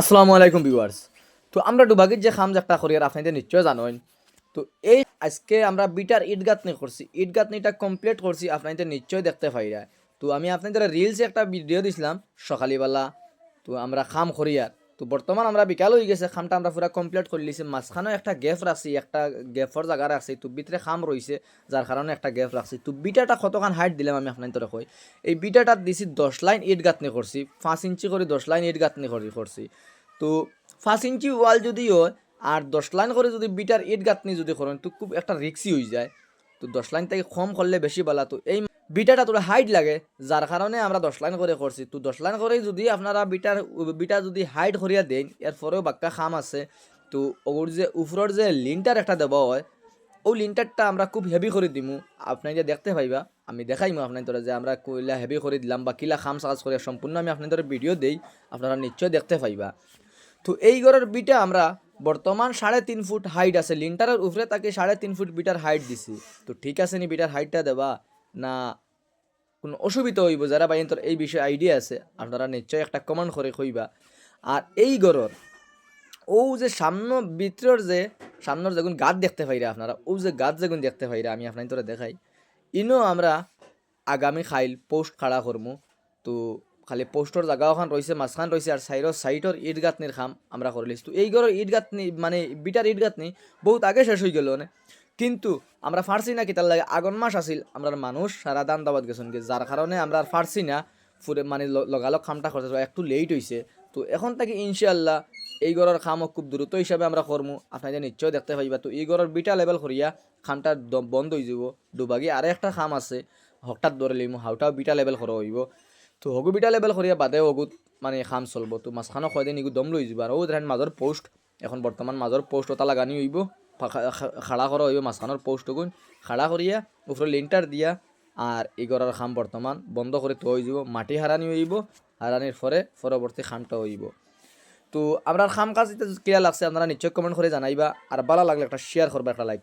আসসালামু আলাইকুম ভিউয়ার্স। তো আমরা ডুবাগির যে খাম একটা করি, আর আপনাদের নিশ্চয় জানেন তো এই আজকে আমরা বিটার ইট নিয়ে করছি। ইট গাঁথনিটা কমপ্লিট করছি, আপনাদের নিশ্চয় দেখতে পাইরা। তো আমি আপনাদের রিলসে একটা ভিডিও দিছিলাম সকালবেলা। তো আমরা খাম করিয়ার তো বর্তমান আমরা বিকাল হয়ে গেছে, খামটা আমরা পুরা কমপ্লিট করে লিছি মাঝখানেও একটা গ্যাপ রাখছি একটা গ্যাপর জায়গা রাখছি তো ভিতরে খাম রয়েছে যার কারণে একটা গ্যাপ রাখছি তো বিটাটা কতখান হাইট দিলাম আমি আপনাদের কই এই বিটাটা দিছি দশ লাইন ইট গাঁথনি করছি পাঁচ ইঞ্চি করে দশ লাইন ইট গাঁথনি করি করছি তো পাঁচ ইঞ্চি ওয়াল যদি হয়, আর দশ লাইন করে যদি বিটার ইট গাঁথনি যদি করেন তো খুব একটা রিক্সি হয়ে যায়। তো দশ লাইন থেকে কম করলে বেশি ভালো তো এই বিটাটা তোরা হাইট লাগে যার কারণে আমরা দশ লাইন করে করছি। তো দশ লাইন করে যদি আপনারা বিটার, বিটা যদি হাইট করিয়া দেন এর পরেও বাক্কা খাম আছে। তো ওর যে উপরের যে লিনটার একটা দেওয়া হয়, ওই লিনটারটা আমরা খুব হেভি করে দিমু। আপনার যে দেখতে পাইবা, আমি দেখাইমু আপনার তোরা যে আমরা কইলা হেভি করে দিলাম বা কিলা খাম সাজ করে সম্পূর্ণ আমি আপনাদের ভিডিও দেই, আপনারা নিশ্চয় দেখতে পাইবা। তো এই ঘরের বিটা আমরা বর্তমান সাড়ে তিন ফুট হাইট আছে লিন্টারের উপরে তাকে সাড়ে তিন ফুট বিটার হাইট দিছি। তো ঠিক আছে নি, বিটার হাইটটা দেবা? না কোনো অসুবিধা হইব যারা বাইন তোর এই বিষয়ে আইডিয়া আছে, আপনারা নিশ্চয় একটা কমেন্ট করে কইবা। আর এই ঘরের ও যে সামনে ভিতরের যে, সামনের যেগুন গাছ দেখতে পাইরা আপনারা, ও যে গাছ যেগুন দেখতে পাইরা, আমি আপনার তোরা দেখাই, ইনো আমরা আগামী খাইল পোস্ট খাড়া করমু। তো খালি পোস্টর জায়গা ওখান রয়েছে মাঝখান রয়েছে আর সাইডর সাইডর ইট গাঁথনির খাম আমরা করে লিছি তো এই ঘরের ইট গাঁথনি মানে বিটার ইট গাঁথনি বহুত আগে শেষ হয়ে গেল মানে কিন্তু আমরা ফার্সি না কি তার লাগে আগন মাস আসিল আমরা মানুষ সারা দান দাবাদ গেছেন কি যার কারণে আমরা আর ফার্সি না। ফুরে মানে লগালগ খামটা করতে একটু লেট হয়েছে তো এখন থেকে ইনশাল্লাহ এই ঘরের খামও খুব দ্রুত হিসাবে আমরা করমু। আপনাদের নিশ্চয় দেখতে পাইবা। তো এই ঘরের বিটা লেভেল করিয়া খামটা বন্ধ হয়ে যাব দুবাগি আরে একটা খাম আছে। হঠাৎ ধরে লইমু। হাউটাও বিটা লেভেল করা হইব। তো হগু বিটা লেভেল করিয়া বাদে হগুত মানে খাম চলব। তো মাঝখানো কয়দিন ইগু দম লই যাব আর ও দেখেন মাজর পোস্ট এখন বর্তমান মাজর পোস্ট ওটা লাগানি হইব। খাড়া করা হইবে মাঝখানোর পোস্ট গুণ খাড়া করিয়া উপরে লিন্টার দিয়া আর এগরার খাম বর্তমান বন্ধ করে তো হয়ে যাব মাটি হারানি হইব, হারানির পরে পরবর্তী খামটা হইব। তো আপনার খাম কাজ ক্লিয়ার লাগছে, আপনারা নিশ্চয় কমেন্ট করে জানাইবা, আর ভালো লাগলে একটা শেয়ার করবা, একটা লাইক